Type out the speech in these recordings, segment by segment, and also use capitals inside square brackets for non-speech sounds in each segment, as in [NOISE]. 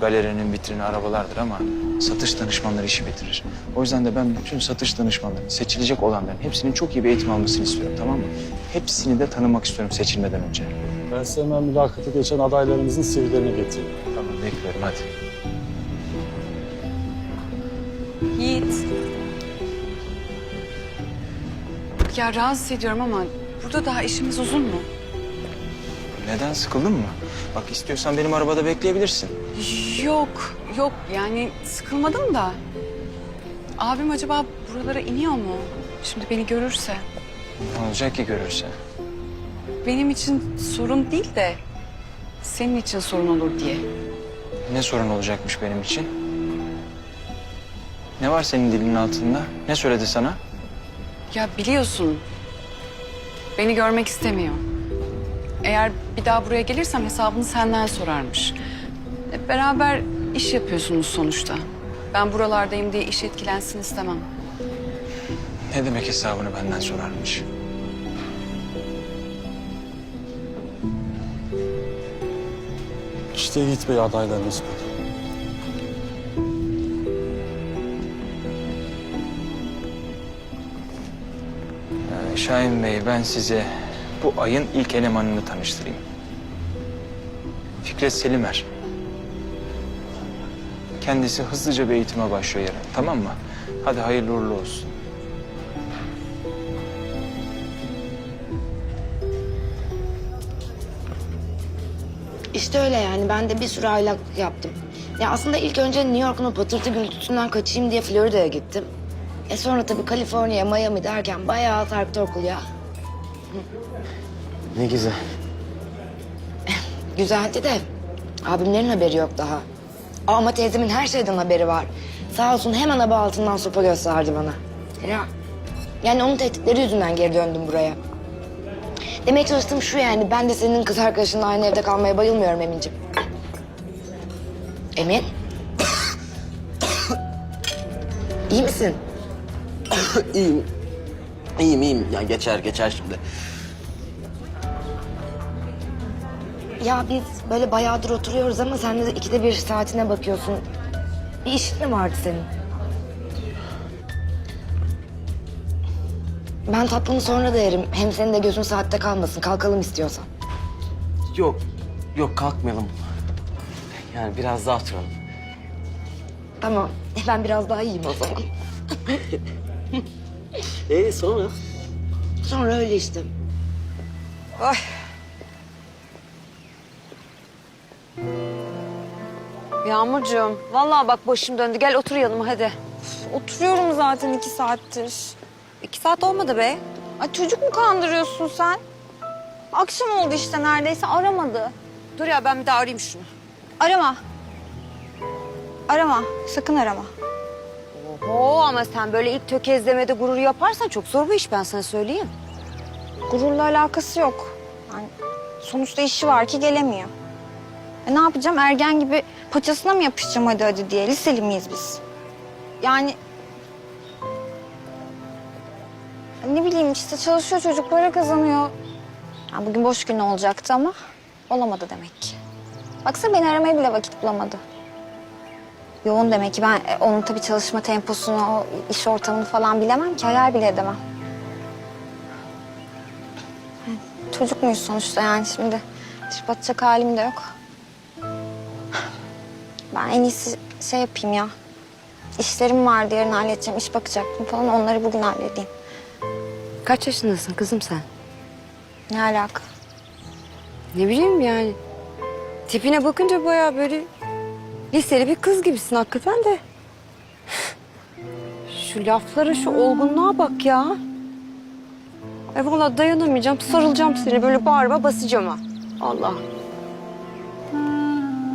galerinin vitrini arabalardır ama satış danışmanları işi bitirir. O yüzden de ben bütün satış danışmanlarının, seçilecek olanların hepsinin çok iyi bir eğitim almasını istiyorum tamam mı? Hepsini de tanımak istiyorum seçilmeden önce. Ben size hemen mülakatı geçen adaylarımızın CV'lerini getireyim. Tamam bekliyorum hadi. Yiğit. Ya rahatsız ediyorum ama burada daha işimiz uzun mu? Neden sıkıldın mı? Bak istiyorsan benim arabada bekleyebilirsin. Yok, yok yani sıkılmadım da. Abim acaba buralara iniyor mu? Şimdi beni görürse. Ne olacak ki görürse? Benim için sorun değil de senin için sorun olur diye. Ne sorun olacakmış benim için? Ne var senin dilinin altında? Ne söyledi sana? Ya biliyorsun beni görmek istemiyor. Eğer bir daha buraya gelirsem hesabını senden sorarmış. E, Beraber iş yapıyorsunuz sonuçta. Ben buralardayım diye iş etkilensin istemem. Ne demek hesabını benden sorarmış? İşte Yiğit Bey adaylarımız bu. Ee, Şahin Bey ben size bu ayın ilk elemanını tanıştırayım. Fikret Selimer. Kendisi hızlıca bir eğitime başlıyor yarın tamam mı? Hadi hayırlı uğurlu olsun. İşte öyle yani. Ben de bir sürü aylak yaptım. Ya aslında ilk önce New York'un o patırtı gürültüsünden kaçayım diye Florida'ya gittim. E sonra tabii Kaliforniya, Miami derken bayağı sarktı okul ya. Ne güzel. [LAUGHS] Güzeldi de abimlerin haberi yok daha. Ama teyzemin her şeyden haberi var. Sağ olsun hemen aba altından sopa gösterdi bana. Ya. Yani onun tehditleri yüzünden geri döndüm buraya. Demek çalıştığım şu yani ben de senin kız arkadaşınla aynı evde kalmaya bayılmıyorum Emin'cim. Emin? İyi misin? [COUGHS] iyiyim. İyiyim iyiyim. Ya geçer geçer şimdi. Ya biz böyle bayağıdır oturuyoruz ama sen de ikide bir saatine bakıyorsun. Bir işin mi vardı senin? Ben tatlımı sonra da yerim. Hem senin de gözün saatte kalmasın. Kalkalım istiyorsan. Yok. Yok kalkmayalım. Yani biraz daha oturalım. Tamam. Ben biraz daha iyiyim o zaman. [LAUGHS] Ee sonra? Sonra öyle işte. Yağmurcuğum, vallahi bak başım döndü. Gel otur yanıma hadi. Oturuyorum zaten iki saattir. İki saat olmadı be. Ay çocuk mu kandırıyorsun sen? Akşam oldu işte neredeyse aramadı. Dur ya ben bir daha arayayım şunu. Arama. Arama. Sakın arama. Oho ama sen böyle ilk tökezlemede gurur yaparsan çok zor bu iş ben sana söyleyeyim. Gururla alakası yok. Yani sonuçta işi var ki gelemiyor. E ne yapacağım? Ergen gibi paçasına mı yapışacağım hadi hadi diye? Liseli miyiz biz? Yani... Ne bileyim işte çalışıyor çocuk para kazanıyor. Yani bugün boş gün olacaktı ama olamadı demek ki. Baksana beni aramaya bile vakit bulamadı. Yoğun demek ki ben e, onun tabii çalışma temposunu, o iş ortamını falan bilemem ki hayal bile edemem. Çocuk muyuz sonuçta yani şimdi trip atacak halim de yok. Ben en iyisi şey yapayım ya. İşlerim vardı yarın halledeceğim. iş bakacaktım falan onları bugün halledeyim. Kaç yaşındasın kızım sen? Ne alaka? Ne bileyim yani. Tipine bakınca bayağı böyle liseli bir kız gibisin hakikaten de. Şu laflara, şu olgunluğa bak ya. Ay vallahi dayanamayacağım, sarılacağım seni böyle bağırma basacağım ha. Allah.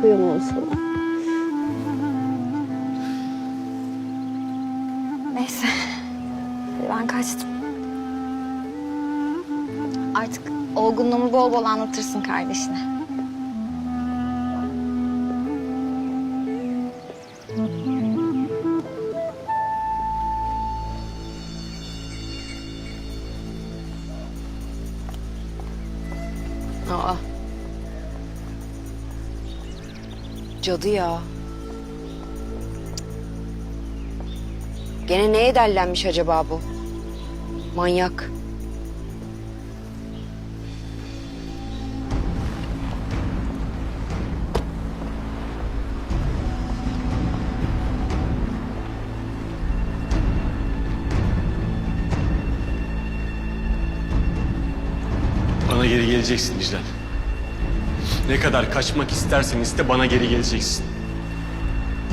Kıyamam sana. Neyse. Ben kaçtım. Artık olgunluğumu bol bol anlatırsın kardeşine. Aa. Cadı ya. Gene neye dellenmiş acaba bu? Manyak. Bana geri geleceksin Dicle. Ne kadar kaçmak istersen iste bana geri geleceksin.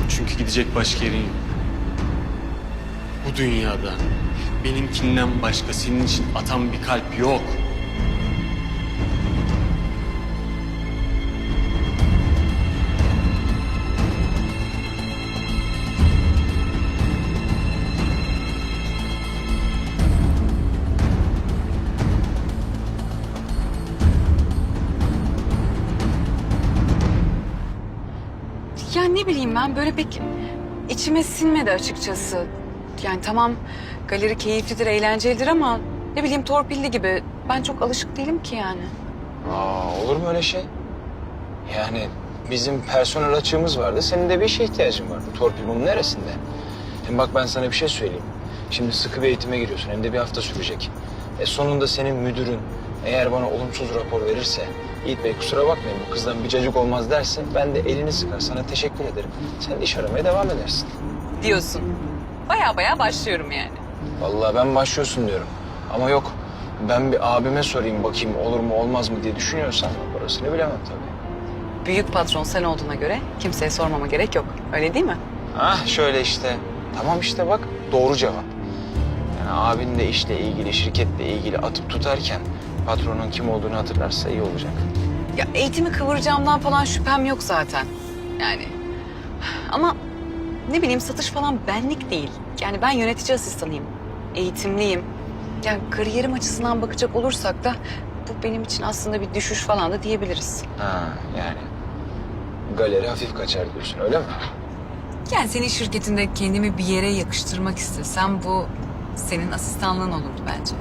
Çünkü gidecek başka yerin yok. Bu dünyada benimkinden başka senin için atan bir kalp yok. Ya ne bileyim ben böyle pek içime sinmedi açıkçası. Yani tamam galeri keyiflidir, eğlencelidir ama ne bileyim torpilli gibi. Ben çok alışık değilim ki yani. Aa, olur mu öyle şey? Yani bizim personel açığımız vardı. Senin de bir işe ihtiyacın vardı. Torpil bunun neresinde? Hem bak ben sana bir şey söyleyeyim. Şimdi sıkı bir eğitime giriyorsun. Hem de bir hafta sürecek. E sonunda senin müdürün eğer bana olumsuz rapor verirse Yiğit Bey kusura bakmayın bu kızdan bir cacık olmaz derse ben de elini sıkar sana teşekkür ederim. Sen de iş aramaya devam edersin. Diyorsun. Baya baya başlıyorum yani. Vallahi ben başlıyorsun diyorum. Ama yok ben bir abime sorayım bakayım olur mu olmaz mı diye düşünüyorsan orasını bilemem tabii. Büyük patron sen olduğuna göre kimseye sormama gerek yok. Öyle değil mi? Ah şöyle işte. Tamam işte bak doğru cevap. Yani abin de işle ilgili, şirketle ilgili atıp tutarken patronun kim olduğunu hatırlarsa iyi olacak. Ya eğitimi kıvıracağımdan falan şüphem yok zaten. Yani ama ne bileyim satış falan benlik değil. Yani ben yönetici asistanıyım. Eğitimliyim. Yani kariyerim açısından bakacak olursak da bu benim için aslında bir düşüş falan da diyebiliriz. Ha yani galeri hafif kaçar diyorsun öyle mi? Yani senin şirketinde kendimi bir yere yakıştırmak istesem bu senin asistanlığın olurdu bence.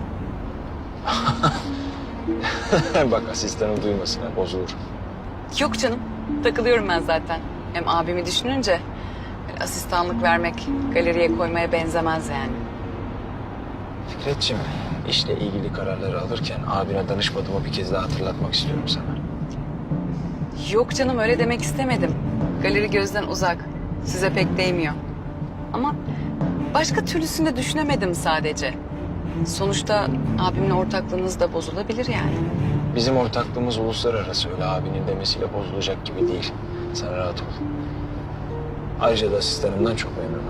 [LAUGHS] bak asistanı duymasın ha bozulur. Yok canım. Takılıyorum ben zaten. Hem abimi düşününce asistanlık vermek galeriye koymaya benzemez yani. Fikretciğim işle ilgili kararları alırken abine danışmadığımı bir kez daha hatırlatmak istiyorum sana. Yok canım öyle demek istemedim. Galeri gözden uzak. Size pek değmiyor. Ama başka türlüsünü de düşünemedim sadece. Sonuçta abimle ortaklığınız da bozulabilir yani. Bizim ortaklığımız uluslararası öyle abinin demesiyle bozulacak gibi değil. Sen rahat ol. Ayrıca da asistanımdan çok memnunum.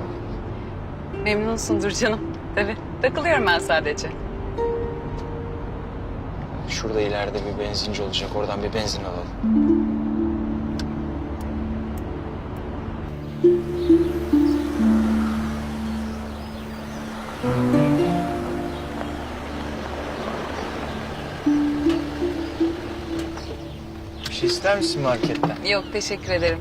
Memnunsundur canım. Tabii. Takılıyorum ben sadece. Şurada ileride bir benzinci olacak. Oradan bir benzin alalım. Bir şey ister misin marketten? Yok teşekkür ederim.